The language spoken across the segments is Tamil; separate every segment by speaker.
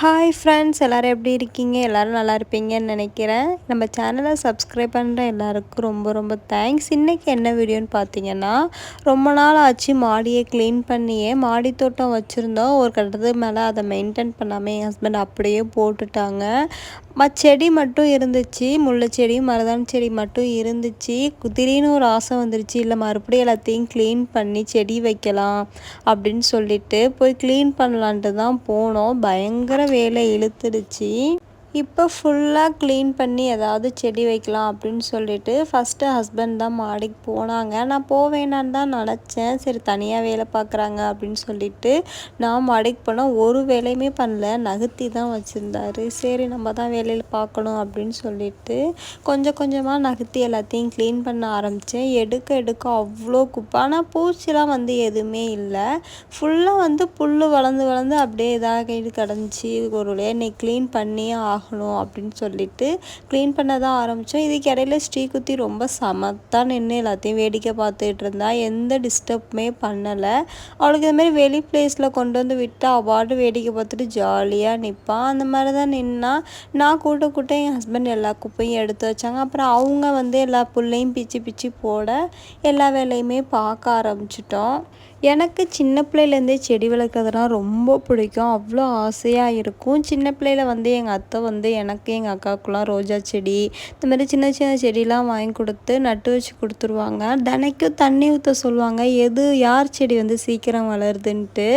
Speaker 1: ஹாய் ஃப்ரெண்ட்ஸ் எல்லோரும் எப்படி இருக்கீங்க? எல்லோரும் நல்லா இருப்பீங்கன்னு நினைக்கிறேன். நம்ம சேனலை சப்ஸ்கிரைப் பண்ணுற எல்லாருக்கும் ரொம்ப ரொம்ப தேங்க்ஸ் இன்றைக்கி என்ன வீடியோன்னு பார்த்தீங்கன்னா ரொம்ப நாள் ஆச்சு மாடியை க்ளீன் பண்ணியே மாடி தோட்டம் வச்சுருந்தோம். ஒரு கட்டத்துக்கு மேலே அதை மெயின்டைன் பண்ணாமல் என் ஹஸ்பண்ட் அப்படியே போட்டுட்டாங்க. செடி மட்டும் இருந்துச்சு முல்லை செடி மருதாணி செடி மட்டும் இருந்துச்சு. திடீர்னு ஒரு ஆசை வந்துருச்சு இல்லை மறுபடியும் எல்லாத்தையும் க்ளீன் பண்ணி செடி வைக்கலாம் அப்படின்னு சொல்லிட்டு போய் க்ளீன் பண்ணலான்ட்டு தான் போனோம். பயங்கர வேலை இழுத்துடுச்சு. இப்போ ஃபுல்லாக க்ளீன் பண்ணி ஏதாவது செடி வைக்கலாம் அப்படின்னு சொல்லிட்டு ஃபஸ்ட்டு ஹஸ்பண்ட் தான் மாடிக்கு போனாங்க. நான் போவேணான்னு தான் நினச்சேன். சரி தனியாக வேலை பார்க்குறாங்க அப்படின்னு சொல்லிட்டு நான் மாடிக்கு போனால் ஒரு வேலையுமே பண்ணல. நகர்த்தி தான் வச்சுருந்தாரு. சரி நம்ம தான் வேலையில் பார்க்கணும் அப்படின்னு சொல்லிட்டு கொஞ்சம் கொஞ்சமாக நகர்த்தி எல்லாத்தையும் க்ளீன் பண்ண ஆரம்பித்தேன் எடுக்க எடுக்க அவ்வளோ குப்பை. ஆனால் பூச்சிலாம் வந்து எதுவுமே இல்லை. ஃபுல்லாக வந்து புல் வளர்ந்து வளர்ந்து அப்படியே இதாக கிடந்துச்சு. ஒரு வழியாக இன்னைக்கு க்ளீன் பண்ணி ஆகணும் அப்படின்னு சொல்லிட்டு க்ளீன் பண்ண தான் ஆரம்பித்தோம் இதுக்கு இடையில ஸ்ரீகுத்தி ரொம்ப சமத்தான் நின்று எல்லாத்தையும் வேடிக்கை பார்த்துட்டு இருந்தா. எந்த டிஸ்டர்புமே பண்ணலை. அவளுக்கு இதுமாரி வெளி பிளேஸில் கொண்டு வந்து விட்டு அவார்டு வேடிக்கை பார்த்துட்டு ஜாலியாக நிற்பான் அந்த மாதிரி தான் நின்னா. நான் கூட்ட கூட்ட என் ஹஸ்பண்ட் எல்லா குப்பையும் எடுத்து வச்சாங்க. அப்புறம் அவங்க வந்து எல்லா புள்ளையும் பிச்சு பிச்சு போட எல்லா வேலையுமே பார்க்க ஆரம்பிச்சிட்டோம். எனக்கு சின்ன பிள்ளையிலேருந்தே செடி வளர்க்குறதுனா ரொம்ப பிடிக்கும். அவ்வளோ ஆசையாக இருக்கும். சின்ன பிள்ளையில் வந்து எங்கள் அத்தை வந்து எனக்கு எங்கள் அக்காவுக்குலாம் ரோஜா செடி இந்த மாதிரி சின்ன சின்ன செடிலாம் வாங்கி கொடுத்து நட்டு வச்சு கொடுத்துருவாங்க. தினைக்கும் தண்ணி ஊற்ற சொல்லுவாங்க. எது யார் செடி வந்து சீக்கிரம் வளருதுன்ட்டு.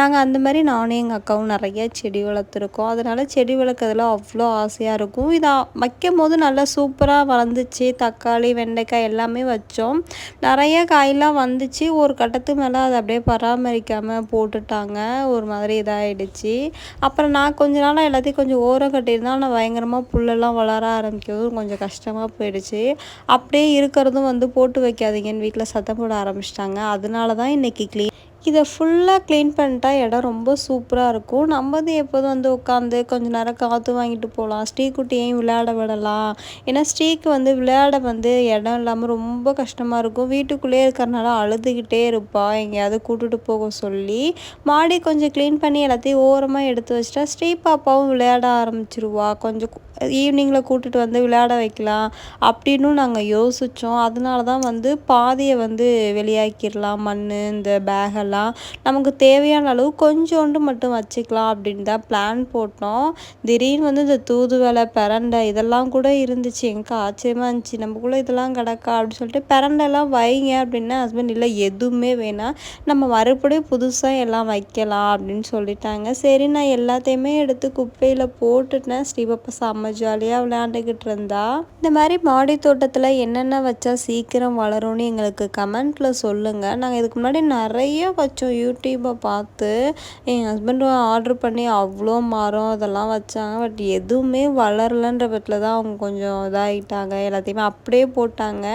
Speaker 1: நாங்கள் அந்த மாதிரி நானும் எங்கள் அக்காவும் நிறைய செடி வளர்த்துருக்கோம். அதனால் செடி வளர்க்குறதுல அவ்வளோ ஆசையாக இருக்கும். இதை வைக்கும் போது நல்லா சூப்பராக வளர்ந்துச்சு. தக்காளி வெண்டைக்காய் எல்லாமே வச்சோம். நிறைய காயெல்லாம் வந்துச்சு. ஒரு கட்டத்துக்கு மேலே அதை அப்படியே பராமரிக்காமல் போட்டுட்டாங்க. ஒரு மாதிரி இதாகிடுச்சு அப்புறம் நான் கொஞ்ச நாளாக எல்லாத்தையும் கொஞ்சம் ஓரம் கட்டியிருந்தேன் ஆனால் பயங்கரமாக புல்லெல்லாம் வளர ஆரம்பிக்கவும் கொஞ்சம் கஷ்டமாக போயிடுச்சு. அப்படியே இருக்கிறதும் வந்து போட்டு வைக்காதீங்கன்னு வீட்டில் சத்தம் போட ஆரம்பிச்சிட்டாங்க. அதனால தான் இன்றைக்கி க்ளீன் இதை ஃபுல்லாக க்ளீன் பண்ணிட்டா இடம் ரொம்ப சூப்பராக இருக்கும். நம்ம வந்து எப்போதும் வந்து உட்காந்து கொஞ்சம் நேரம் காற்று வாங்கிட்டு போகலாம். ஸ்ரீக்குட்டியையும் விளையாட விடலாம். ஏன்னா ஸ்ரீக்கு வந்து விளையாட வந்து இடம் இல்லாமல் ரொம்ப கஷ்டமாக இருக்கும். வீட்டுக்குள்ளேயே இருக்கிறனால அழுதுகிட்டே இருப்பாள் எங்கேயாவது கூட்டுட்டு போக சொல்லி மாடி கொஞ்சம் க்ளீன் பண்ணி எல்லாத்தையும் ஓரமாக எடுத்து வச்சிட்டா ஸ்ரீ பாப்பாவும் விளையாட ஆரம்பிச்சிருவா. கொஞ்சம் ஈவினிங்கில் கூட்டுட்டு வந்து விளையாட வைக்கலாம் அப்படின்னு நாங்கள் யோசித்தோம் அதனால தான் வந்து பாதியை வந்து வெளியாக்கிடலாம். மண் இந்த பேகெல்லாம் நமக்கு தேவையான அளவு கொஞ்சோண்டு மட்டும் வச்சுக்கலாம் அப்படின்னு தான் பிளான் போட்டோம். திடீர்னு வந்து இந்த தூதுவலை பிரண்டை இதெல்லாம் கூட இருந்துச்சு. எங்கே ஆச்சரியமாக இருந்துச்சு. நமக்குள்ளே இதெல்லாம் கிடக்கா? அப்படின்னு சொல்லிட்டு பிரண்டைலாம் வைங்க அப்படின்னா ஹஸ்பண்ட் இல்லை எதுவுமே வேணாம். நம்ம மறுபடியும் புதுசாக எல்லாம் வைக்கலாம் அப்படின்னு சொல்லிட்டாங்க. சரி நான் எல்லாத்தையுமே எடுத்து குப்பையில் போட்டுட்டேன். ஸ்ரீபப்பா செம்ம ஜாலியாக விளையாண்டுக்கிட்டு இருந்தா. இந்த மாதிரி மாடி தோட்டத்தில் என்னென்ன வச்சா சீக்கிரம் வளரும்னு எங்களுக்கு கமெண்ட்டில் சொல்லுங்கள் நாங்கள் இதுக்கு முன்னாடி நிறைய வச்சோம். யூடியூப்பை பார்த்து என் ஹஸ்பண்டும் ஆர்டர் பண்ணி அவ்வளோ மரம் அதெல்லாம் வச்சாங்க. பட் எதுவுமே வளரலன்ற பட்சத்தில் தான் அவங்க கொஞ்சம் இதாகிட்டாங்க எல்லாத்தையுமே அப்படியே போட்டாங்க.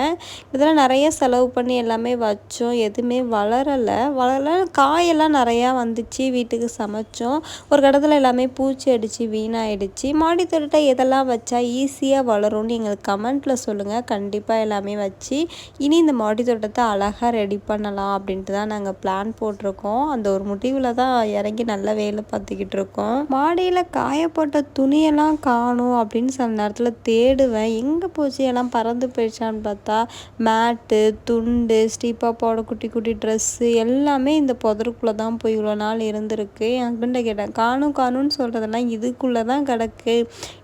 Speaker 1: இதெல்லாம் நிறைய செலவு பண்ணி எல்லாமே வச்சோம். எதுவுமே வளரலை. வளரல. காயெல்லாம் நிறையா வந்துச்சு. வீட்டுக்கு சமைச்சோம். ஒரு கடத்தில் எல்லாமே பூச்சி அடித்து வீணாயிடுச்சு. மாடி தோட்டத்தை எதெல்லாம் வச்சா ஈஸியாக வளரும்னு எங்களுக்கு கமெண்ட்டில் சொல்லுங்கள் கண்டிப்பாக எல்லாமே வச்சு இனி இந்த மாடி தோட்டத்தை அழகாக ரெடி பண்ணலாம் அப்படின்ட்டு தான் நாங்கள் பிளான் போட்டிருக்கோம். அந்த ஒரு முடிவில் தான் இறங்கி நல்ல வேலை பார்த்துக்கிட்டு இருக்கோம். மாடியில் காயப்பட்ட துணியெல்லாம் காணும் அப்படின்னு சில நேரத்தில் தேடுவேன். எங்கே போச்சு? எல்லாம் பறந்து போயிடுச்சான்னு பார்த்தா மேட்டு துண்டு ஸ்டீப்பாக போட குட்டி குட்டி ட்ரெஸ்ஸு எல்லாமே இந்த புதருக்குள்ளே தான் போய் இவ்வளோ நாள் இருந்திருக்கு. என் ஹஸ்பண்டை கேட்டேன் காணும் காணும்னு சொல்கிறதெல்லாம் இதுக்குள்ளே தான் கிடக்கு.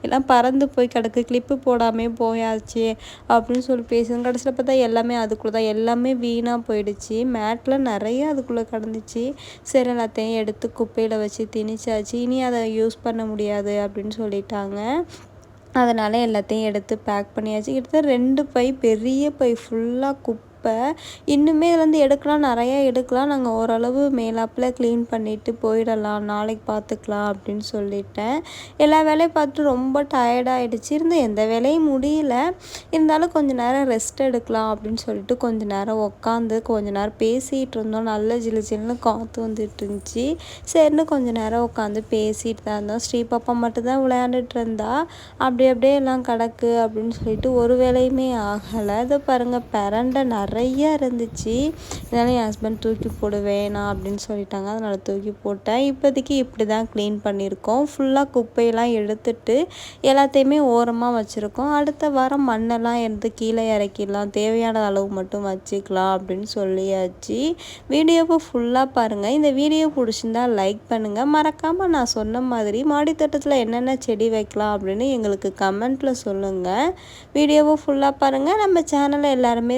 Speaker 1: எல்லாம் பறந்து போய் கிடக்கு. கிளிப்பு போடாமே போயாச்சு அப்படின்னு சொல்லி பேசுங்க கடைசியில் பார்த்தா எல்லாமே அதுக்குள்ளே தான். எல்லாமே வீணாக போயிடுச்சு. மேட்டில் நிறைய அதுக்குள்ளே கிடந்துச்சு. சரி எல்லாத்தையும் எடுத்து குப்பையில் வச்சு திணிச்சாச்சு. இனி அதை யூஸ் பண்ண முடியாது அப்படின்னு சொல்லிட்டாங்க. அதனால் எல்லாத்தையும் எடுத்து பேக் பண்ணியாச்சு. கிட்டத்தட்ட ரெண்டு பை பெரிய பை ஃபுல்லாக குப்பை இப்போ இன்னுமே இதுலேருந்து எடுக்கலாம் நிறையா எடுக்கலாம். நாங்கள் ஓரளவு மேலாப்பில் க்ளீன் பண்ணிவிட்டு போயிடலாம். நாளைக்கு பார்த்துக்கலாம் அப்படின்னு சொல்லிட்டேன். எல்லா வேலையும் பார்த்துட்டு ரொம்ப டயர்டாகிடுச்சு இருந்து எந்த வேலையும் முடியல. இருந்தாலும் கொஞ்சம் நேரம் ரெஸ்ட் எடுக்கலாம் அப்படின்னு சொல்லிட்டு கொஞ்சம் நேரம் உட்காந்து கொஞ்சம் நேரம் பேசிகிட்டு இருந்தோம். நல்ல ஜிலு ஜில்லுன்னு காற்று வந்துட்டு இருந்துச்சு. சரின்னு கொஞ்சம் நேரம் உட்காந்து பேசிகிட்டு தான் இருந்தோம். ஸ்ரீபாப்பா மட்டும்தான் விளையாண்டுட்டு இருந்தா. அப்படி அப்படியே எல்லாம் கிடக்கு அப்படின்னு சொல்லிட்டு ஒரு வேலையுமே ஆகலை. இதை பாருங்கள் பிறண்ட நிறைய நிறையா இருந்துச்சு. இதனால் என் ஹஸ்பண்ட் தூக்கி போடுவேன் நான் அப்படின்னு சொல்லிட்டாங்க. அதனால் தூக்கி போட்டேன். இப்போதைக்கு இப்படி தான் க்ளீன் பண்ணியிருக்கோம் ஃபுல்லாக குப்பையெல்லாம் எடுத்துட்டு எல்லாத்தையுமே ஓரமாக வச்சுருக்கோம். அடுத்த வாரம் மண்ணெல்லாம் எடுத்து கீழே இறக்கிடலாம். தேவையான அளவு மட்டும் வச்சுக்கலாம் அப்படின்னு சொல்லியாச்சு. வீடியோவை ஃபுல்லாக பாருங்கள் இந்த வீடியோ பிடிச்சிருந்தா லைக் பண்ணுங்கள் மறக்காமல் நான் சொன்ன மாதிரி மாடித்தோட்டத்தில் என்னென்ன செடி வைக்கலாம் அப்படின்னு எங்களுக்கு கமெண்ட்டில் சொல்லுங்கள் வீடியோவை ஃபுல்லாக பாருங்கள் நம்ம சேனலை எல்லாருமே